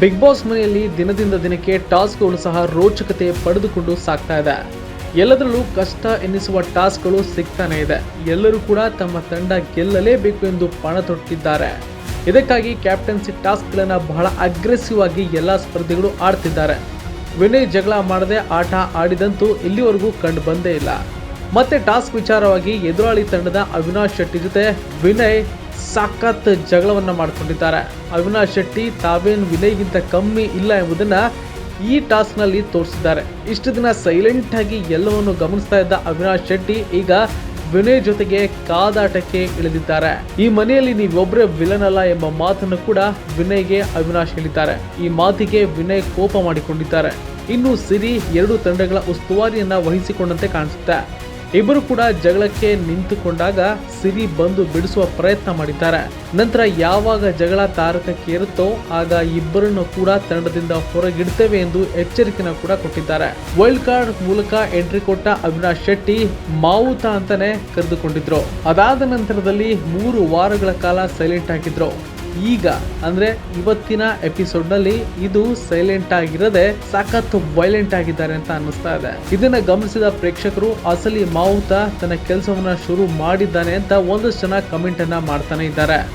Big boss ಮನೆಯಲ್ಲಿ ದಿನದಿಂದ ದಿನಕ್ಕೆ ಟಾಸ್ಕ್ಗಳು ಸಹ ರೋಚಕತೆ ಪಡೆದುಕೊಂಡು ಸಾಗ್ತಾ ಇದೆ. ಎಲ್ಲದರಲ್ಲೂ ಕಷ್ಟ ಎನ್ನಿಸುವ ಟಾಸ್ಕ್ಗಳು ಸಿಗ್ತಾನೆ ಇದೆ. ಎಲ್ಲರೂ ಕೂಡ ತಮ್ಮ ತಂಡ ಗೆಲ್ಲಲೇಬೇಕು ಎಂದು ಪಣ ತೊಟ್ಟಿದ್ದಾರೆ. ಇದಕ್ಕಾಗಿ ಕ್ಯಾಪ್ಟನ್ಸಿ ಟಾಸ್ಕ್ಗಳನ್ನು ಬಹಳ ಅಗ್ರೆಸಿವ್ ಆಗಿ ಎಲ್ಲ ಸ್ಪರ್ಧಿಗಳು ಆಡ್ತಿದ್ದಾರೆ. ವಿನಯ್ ಜಗಳ ಮಾಡದೆ ಆಟ ಆಡಿದಂತೂ ಇಲ್ಲಿವರೆಗೂ ಕಂಡು ಬಂದೇ ಇಲ್ಲ. ಮತ್ತೆ ಟಾಸ್ಕ್ ವಿಚಾರವಾಗಿ ಎದುರಾಳಿ ತಂಡದ ಅವಿನಾಶ್ ಶೆಟ್ಟಿ ಜೊತೆ ವಿನಯ್ ಸಖತ್ ಜಗಳವನ್ನ ಮಾಡಿಕೊಂಡಿದ್ದಾರೆ. ಅವಿನಾಶ್ ಶೆಟ್ಟಿ ತಾವೇನು ವಿನಯ್ಗಿಂತ ಕಮ್ಮಿ ಇಲ್ಲ ಎಂಬುದನ್ನ ಈ ಟಾಸ್ಕ್ನಲ್ಲಿ ತೋರಿಸಿದ್ದಾರೆ. ಇಷ್ಟು ದಿನ ಸೈಲೆಂಟ್ ಆಗಿ ಎಲ್ಲವನ್ನು ಗಮನಿಸ್ತಾ ಇದ್ದ ಅವಿನಾಶ್ ಶೆಟ್ಟಿ ಈಗ ವಿನಯ್ ಜೊತೆಗೆ ಕಾದಾಟಕ್ಕೆ ಇಳಿದಿದ್ದಾರೆ. ಈ ಮನೆಯಲ್ಲಿ ನೀವೊಬ್ಬರೇ ವಿಲನ್ ಅಲ್ಲ ಎಂಬ ಮಾತನ್ನು ಕೂಡ ವಿನಯ್ಗೆ ಅವಿನಾಶ್ ಹೇಳಿದ್ದಾರೆ. ಈ ಮಾತಿಗೆ ವಿನಯ್ ಕೋಪ ಮಾಡಿಕೊಂಡಿದ್ದಾರೆ. ಇನ್ನು ಸಿರಿ ಎರಡು ತಂಡಗಳ ಉಸ್ತುವಾರಿಯನ್ನ ವಹಿಸಿಕೊಂಡಂತೆ ಕಾಣಿಸುತ್ತೆ. ಇಬ್ಬರು ಕೂಡ ಜಗಳಕ್ಕೆ ನಿಂತುಕೊಂಡಾಗ ಸಿರಿ ಬಂದು ಬಿಡಿಸುವ ಪ್ರಯತ್ನ ಮಾಡಿದ್ದಾರೆ. ನಂತರ ಯಾವಾಗ ಜಗಳ ತಾರಕಕ್ಕೆ ಇರುತ್ತೋ ಆಗ ಇಬ್ಬರನ್ನು ಕೂಡ ತಂಡದಿಂದ ಹೊರಗಿಡ್ತೇವೆ ಎಂದು ಎಚ್ಚರಿಕೆನ ಕೂಡ ಕೊಟ್ಟಿದ್ದಾರೆ. ವೈಲ್ಡ್ ಕಾರ್ಡ್ ಮೂಲಕ ಎಂಟ್ರಿ ಕೊಟ್ಟ ಅವಿನಾಶ್ ಶೆಟ್ಟಿ ಮಾವುತ ಅಂತಾನೆ ಕರೆದುಕೊಂಡಿದ್ರು. ಅದಾದ ನಂತರದಲ್ಲಿ ಮೂರು ವಾರಗಳ ಕಾಲ ಸೈಲೆಂಟ್ ಆಗಿದ್ರು. ಈಗ, ಅಂದ್ರೆ ಇವತ್ತಿನ ಎಪಿಸೋಡ್ನಲ್ಲಿ ಇದು ಸೈಲೆಂಟ್ ಆಗಿರದೆ ಸಾಕತ್ತು ವೈಲೆಂಟ್ ಆಗಿದ್ದಾರೆ ಅಂತ ಅನ್ನಿಸ್ತಾ ಇದೆ. ಇದನ್ನ ಗಮನಿಸಿದ ಪ್ರೇಕ್ಷಕರು ಅಸಲಿ ಮಾವುತ ತನ್ನ ಕೆಲಸವನ್ನ ಶುರು ಮಾಡಿದ್ದಾನೆ ಅಂತ ಒಂದಷ್ಟು ಜನ ಕಮೆಂಟ್ ಅನ್ನ ಮಾಡ್ತಾನೆ ಇದ್ದಾರೆ.